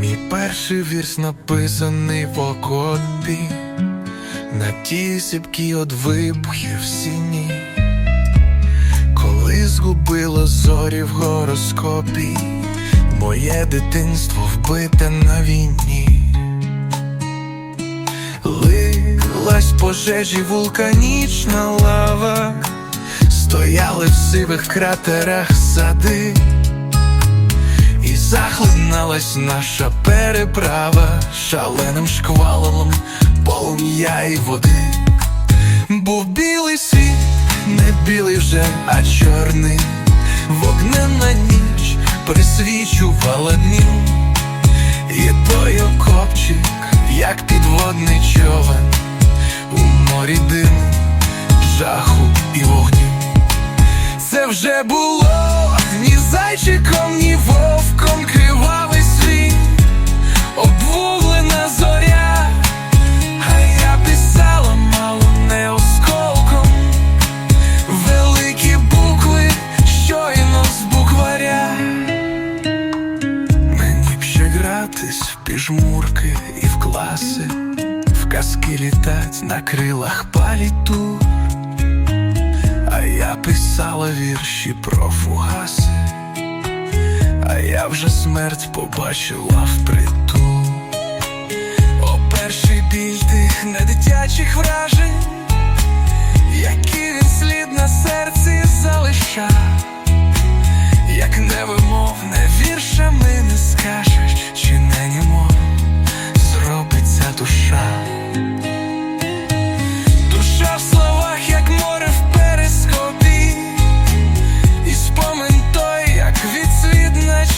Мій перший вірс написаний в окопі, на тій сіпкі од вибухів сіні, коли згубило зорі в гороскопі, моє дитинство вбите на війні. Лилась пожежі вулканічна лава, стояли в сивих кратерах сади, захлиналась наша переправа шаленим шквалом полум'я і води. Був білий світ, не білий вже, а чорний, вогненна ніч присвічувала дню. І той окопчик, як підводний човен у морі диму, жаху і вогню. Це вже було ні зайчиком, ні піжмурки і в класи, в казки літать на крилах палітур. А я писала вірші про фугаси, а я вже смерть побачила впритул.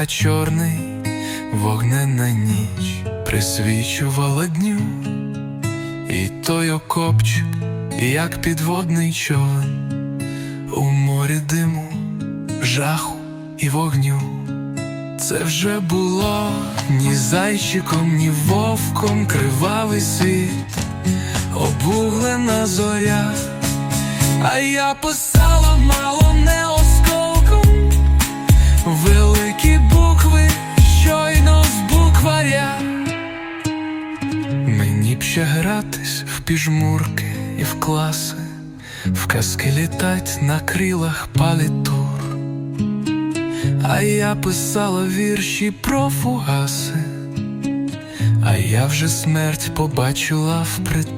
А чорний, вогненна ніч присвічувала дню, і той окопчик, як підводний човен, у морі диму, жаху і вогню. Це вже було ні зайчиком, ні вовком кривавий світ, обуглена зоря. А я писала мало Ще гратись в піжмурки і в класи В казки літать на крилах палітур. А я писала вірші про фугаси А я вже смерть побачила впритул